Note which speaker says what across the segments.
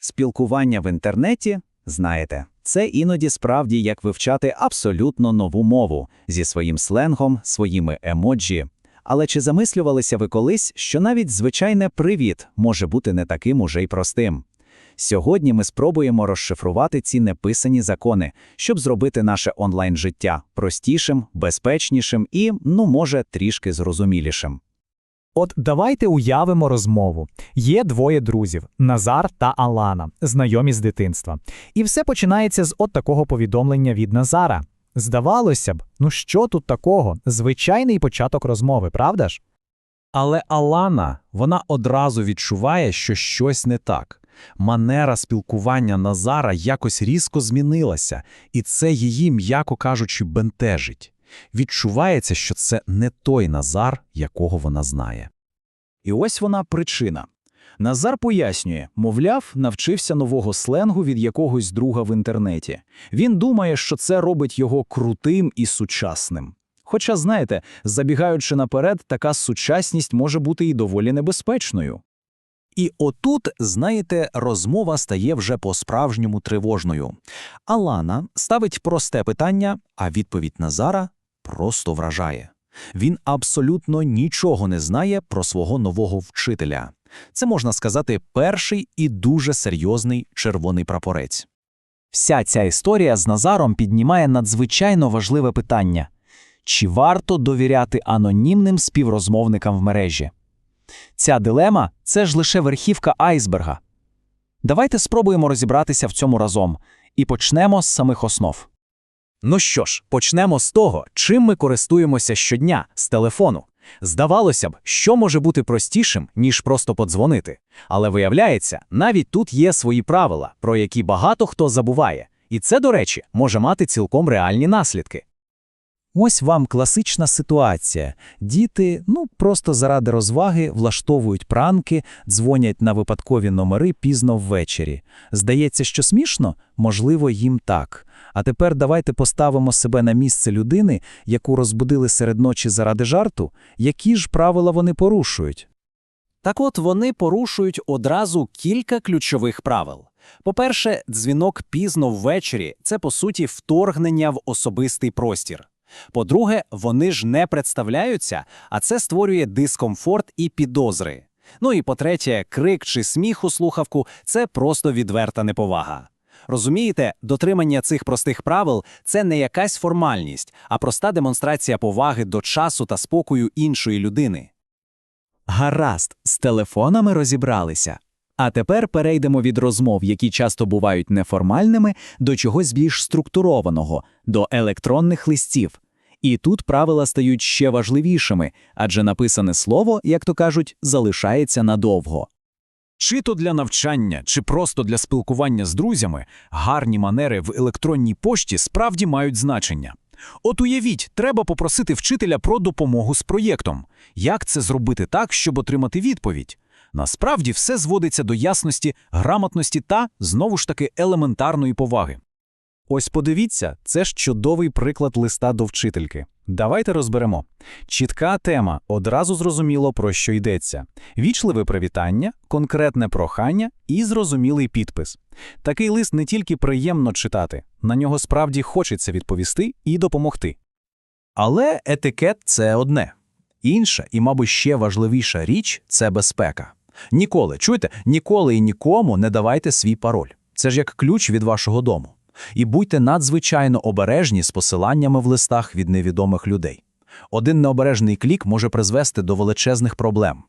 Speaker 1: Спілкування в інтернеті, знаєте, це іноді справді як вивчати абсолютно нову мову зі своїм сленгом, своїми емоджі. Але чи замислювалися ви колись, що навіть звичайне привіт може бути не таким уже й простим? Сьогодні ми спробуємо розшифрувати ці неписані закони, щоб зробити наше онлайн-життя простішим, безпечнішим і, ну, може, трішки зрозумілішим.
Speaker 2: От давайте уявимо розмову. Є двоє друзів Назар та Алана, знайомі з дитинства. І все починається з от такого повідомлення від Назара. Здавалося б, ну що тут такого? Звичайний початок розмови, правда ж?
Speaker 3: Але Алана, вона одразу відчуває, що щось не так. Манера спілкування Назара якось різко змінилася, і це її, м'яко кажучи, бентежить. Відчувається, що це не той Назар, якого вона знає.
Speaker 4: І ось вона причина. Назар пояснює, мовляв, навчився нового сленгу від якогось друга в інтернеті. Він думає, що це робить його крутим і сучасним. Хоча, знаєте, забігаючи наперед, така сучасність може бути і доволі небезпечною.
Speaker 3: І отут, знаєте, розмова стає вже по-справжньому тривожною. Алана ставить просте питання, а відповідь Назара просто вражає. Він абсолютно нічого не знає про свого нового вчителя. Це, можна сказати, перший і дуже серйозний червоний прапорець. Вся ця історія з Назаром піднімає надзвичайно важливе питання – чи варто довіряти анонімним співрозмовникам в мережі? Ця дилема – це ж лише верхівка айсберга. Давайте спробуємо розібратися в цьому разом і почнемо з самих основ. Ну що ж, почнемо з того, чим ми користуємося щодня з телефону. Здавалося б, що може бути простішим, ніж просто подзвонити. Але виявляється, навіть тут є свої правила, про які багато хто забуває. І це, до речі, може мати цілком реальні наслідки. Ось вам класична ситуація. Діти, ну просто заради розваги, влаштовують пранки, дзвонять на випадкові номери пізно ввечері. Здається, що смішно? Можливо, їм так. А тепер давайте поставимо себе на місце людини, яку розбудили серед ночі заради жарту, які ж правила вони порушують.
Speaker 5: Так от вони порушують одразу кілька ключових правил. По-перше, дзвінок пізно ввечері це по суті вторгнення в особистий простір. По-друге, вони ж не представляються, а це створює дискомфорт і підозри. Ну і по-третє, крик чи сміх у слухавку це просто відверта неповага. Розумієте, дотримання цих простих правил це не якась формальність, а проста демонстрація поваги до часу та спокою іншої людини.
Speaker 1: Гаразд, з телефонами розібралися. А тепер перейдемо від розмов, які часто бувають неформальними, до чогось більш структурованого, до електронних листів. І тут правила стають ще важливішими, адже написане слово, як то кажуть, залишається надовго.
Speaker 3: Чи то для навчання, чи просто для спілкування з друзями, гарні манери в електронній пошті справді мають значення. От уявіть, треба попросити вчителя про допомогу з проєктом. Як це зробити так, щоб отримати відповідь? Насправді все зводиться до ясності, грамотності та, знову ж таки, елементарної поваги.
Speaker 4: Ось подивіться, це ж чудовий приклад листа до вчительки. Давайте розберемо. Чітка тема, одразу зрозуміло, про що йдеться. Вічливе привітання, конкретне прохання і зрозумілий підпис. Такий лист не тільки приємно читати, на нього справді хочеться відповісти і допомогти.
Speaker 3: Але етикет це одне. Інша і, мабуть, ще важливіша річ це безпека. Ніколи, чуєте, ніколи і нікому не давайте свій пароль. Це ж як ключ від вашого дому. І будьте надзвичайно обережні з посиланнями в листах від невідомих людей. Один необережний клік може призвести до величезних проблем.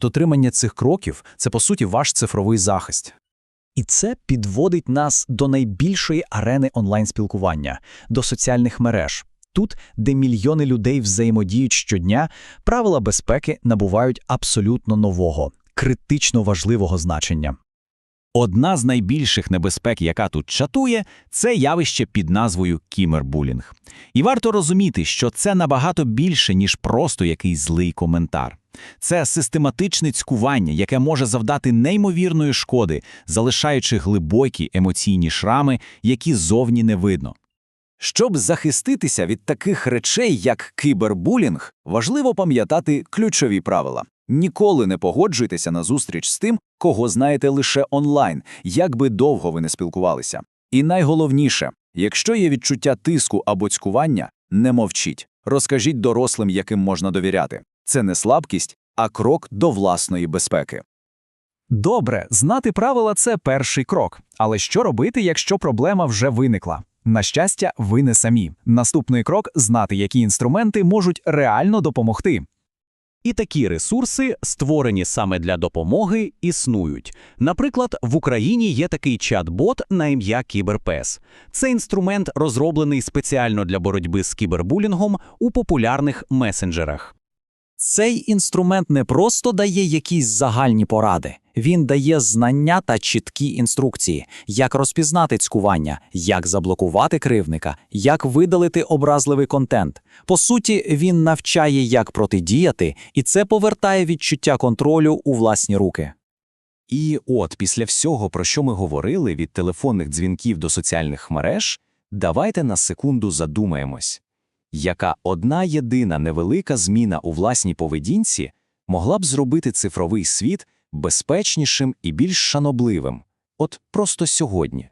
Speaker 3: Дотримання цих кроків це, по суті, ваш цифровий захист.
Speaker 1: І це підводить нас до найбільшої арени онлайн-спілкування, до соціальних мереж. Тут, де мільйони людей взаємодіють щодня, правила безпеки набувають абсолютно нового, критично важливого значення.
Speaker 6: Одна з найбільших небезпек, яка тут чатує, це явище під назвою кімербулінг. І варто розуміти, що це набагато більше, ніж просто якийсь злий коментар. Це систематичне цькування, яке може завдати неймовірної шкоди, залишаючи глибокі емоційні шрами, які зовні не видно.
Speaker 5: Щоб захиститися від таких речей, як кібербулінг, важливо пам'ятати ключові правила.
Speaker 3: Ніколи не погоджуйтеся на зустріч з тим, кого знаєте лише онлайн, як би довго ви не спілкувалися. І найголовніше, якщо є відчуття тиску або цькування, не мовчіть. Розкажіть дорослим, яким можна довіряти. Це не слабкість, а крок до власної безпеки.
Speaker 4: Добре, знати правила це перший крок. Але що робити, якщо проблема вже виникла? На щастя, ви не самі. Наступний крок знати, які інструменти можуть реально допомогти.
Speaker 6: І такі ресурси, створені саме для допомоги, існують. Наприклад, в Україні є такий чат-бот на ім'я Кіберпес. Це інструмент, розроблений спеціально для боротьби з кібербулінгом у популярних месенджерах.
Speaker 5: Цей інструмент не просто дає якісь загальні поради, він дає знання та чіткі інструкції, як розпізнати цькування, як заблокувати кривника, як видалити образливий контент. По суті, він навчає, як протидіяти, і це повертає відчуття контролю у власні руки.
Speaker 3: І от після всього, про що ми говорили, від телефонних дзвінків до соціальних мереж, давайте на секунду задумаємось, яка одна єдина невелика зміна у власній поведінці могла б зробити цифровий світ безпечнішим і більш шанобливим. От просто сьогодні.